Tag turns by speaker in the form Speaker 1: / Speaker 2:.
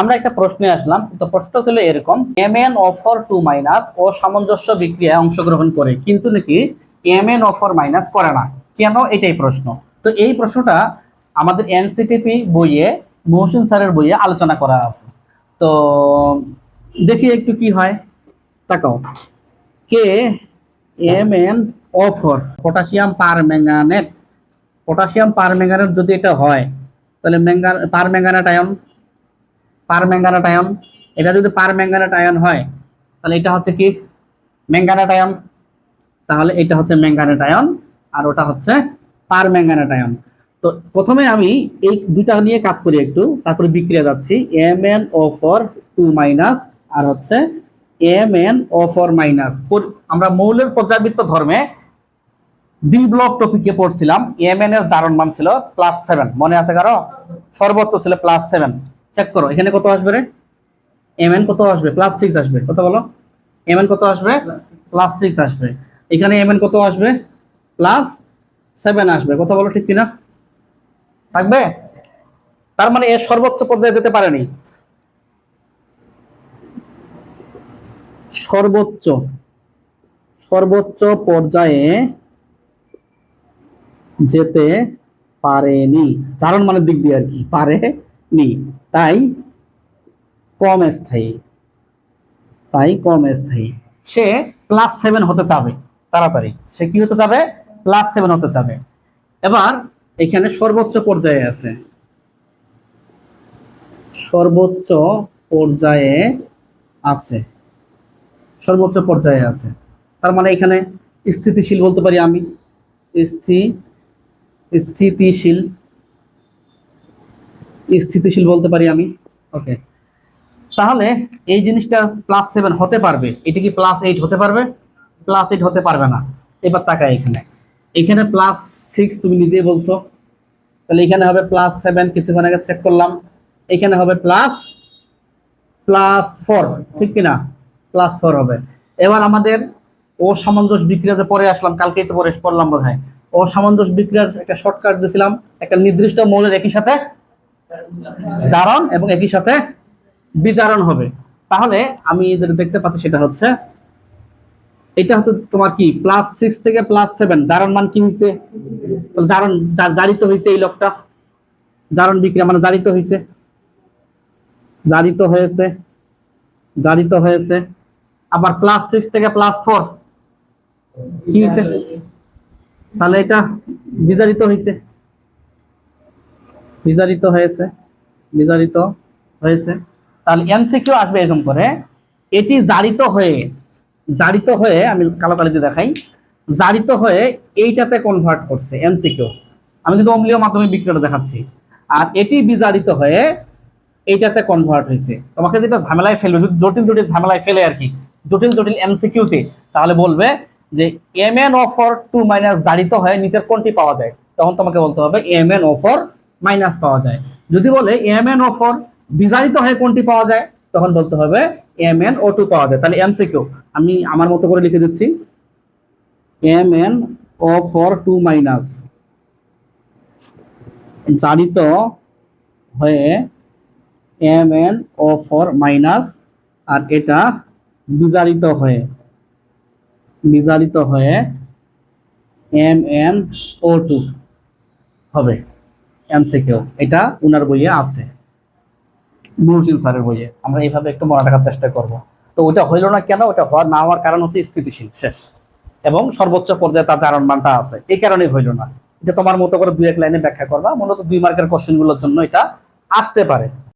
Speaker 1: আমরা একটা প্রশ্নে আসলাম, তো প্রশ্ন ছিল এরকম M N O four two minus ও সামঞ্জস্য বিক্রিয়ায় অংশগ্রহণ করে, কিন্তু নাকি এম এন অফার মাইনাস করে না? কেন? এটাই প্রশ্ন। তো এই প্রশ্নটা আমাদের এনসিটিপি বইয়ে, মহসিন স্যারের বইয়ে আলোচনা করা আছে। তো দেখি একটু কি হয়। তাকাও। K M N O four potassium permanganate potassium permanganate যদি এটা হয়, তাহলে ম্যাঙ্গান permanganate ion permanganate ion এটা যদি পার ম্যাঙ্গানেট আয়ন হয়, তাহলে এটা হচ্ছে কি? ম্যাঙ্গানেট আয়ন তাহলে এটা হচ্ছে ম্যাঙ্গানেট আয়ন আর ওটা হচ্ছে পার ম্যাঙ্গানেট আয়ন তো প্রথমে আমি এই দুইটা নিয়ে কাজ করি একটু, তারপরে বিক্রিয়া যাচ্ছি। M N O four two minus আর হচ্ছে M N O four minus. আমরা মৌলের পর্যাবৃত্ত ধর্মে ডি ব্লক টপিকে পড়ছিলাম। এম এন এর জারণ মান ছিল প্লাস সেভেন মনে আছে কারও? সর্বোচ্চ ছিল প্লাস সেভেন চেক করো এখানে কত আসবে রে? এম এন কত আসবে? প্লাস সিক্স আসবে কত বলো? এম এন কত আসবে? প্লাস সিক্স আসবে। এখানে এম এন কত আসবে? প্লাস সেভেন আসবে কত বলো ঠিক কিনা? থাকবে? তার মানে এর সর্বোচ্চ পর্যায়ে যেতে পারেনি। সর্বোচ্চ সর্বোচ্চ পর্যায়ে যেতে পারেনি। চারণ মানের দিক দিয়ে আর কি পারেনি তাই কম স্থায়ী। তাই কম স্থায়ী। সে প্লাস সেভেন হতে চাবে, তাড়াতাড়ি। সে কি হতে চাবে? প্লাস সেভেন হতে চাবে। এবার এখানে সর্বোচ্চ পর্যায়ে আছে। সর্বোচ্চ পর্যায়ে আছে। সর্বোচ্চ পর্যায়ে আছে। তার মানে এখানে স্থিতিশীল বলতে পারি আমি। স্থি স্থিতিশীল স্থিতিশীল বলতে পারি আমি। ওকে। তাহলে এই জিনিসটা প্লাস সেভেন হতে পারবে। এটা কি প্লাস এইট হতে পারবে? প্লাস এইট হতে পারবে না। এবার তাকায় এখানে। এখানে প্লাস সিক্স তুমি নিজেই বলছো। তাহলে এখানে হবে প্লাস সেভেন কিছুক্ষণ আগে চেক করলাম। এখানে হবে প্লাস প্লাস ফোর ঠিক কিনা? প্লাস ফোর হবে। এবার আমাদের ও সামঞ্জস্য বিক্রিয়াতে পরে আসলাম। কালকেই তো পরে পড়লাম বোধ হয় ও সামঞ্জস্য বিক্রিয়ার একটা শর্টকাট দিয়েছিলাম একটা নির্দিষ্ট মৌলের একই সাথে জারণ এবং একই সাথে বিজারণ হবে। তাহলে আমি যেটা দেখতে পাচ্ছি সেটা হচ্ছে, এটা হচ্ছে তোমার কি প্লাস সিক্স থেকে প্লাস সেভেন জারণ মান কি হয়েছে জারণ জারিত হয়েছে এই লোকটা। জারণ বিক্রিয়া মানে জারিত হয়েছে জারিত হয়েছে জারিত হয়েছে। আবার প্লাস সিক্স থেকে প্লাস ফোর কি হয়েছে তাহলে এটা বিজারিত হয়েছে বিজারিত হয়েছে বিজারিত হয়েছে। তাহলে এমসিকিউ আসবে এরকম করে। এটি জারিত হয়ে জারিত হয়ে আমি কালো কালিতে দেখাই, জারিত হয়ে এইটাতে কনভার্ট করছে এমসিকিউ আমি কিন্তু অম্লীয় মাধ্যমে বিক্রিয়াটা দেখাচ্ছি। আর এটি বিজারিত হয়ে এইটাতে কনভার্ট হয়েছে। তোমাকে যেটা ঝামেলায় ফেলবে জটিল জটিল ঝামেলায় ফেলে আর কি। জটিল জটিল এমসিকিউতে তাহলে বলবে যে M N O four two minus জারিত হয়ে নিচের কোনটি পাওয়া যায়? তখন তোমাকে বলতে হবে এম এন অফর মাইনাস পাওয়া যায়। যদি বলে এম এন অফর বিজারিত হয়ে কোনটি পাওয়া যায়, তখন বলতে হবে এম এন ও টু পাওয়া যায়। তাহলে এমসিকিউ আমি আমার মতো করে লিখে দিচ্ছি। M N O four two minus জারিত হয়ে M N O four minus আর এটা বিজারিত হয়ে বিজারিত হয়ে এম এন ও টু হবে। এমসিকিউ এটা উনার বইয়ে আছে। নুরুদ্দিন স্যারের বইয়ে। আমরা এইভাবে একটু মনে রাখার চেষ্টা করব। তো ওটা হইল না কেন? ওটা হওয়ার না হওয়ার কারণ হচ্ছে স্থিতিশীল, শেষ। এবং সর্বোচ্চ পর্যায়ে তার চারণ মানটা আছে। এই কারণেই হইল না। এটা তোমার মতো করে দুই এক লাইনে ব্যাখ্যা করবা। মূলত দুই মার্কের কোশ্চেনগুলোর জন্য এটা আসতে পারে।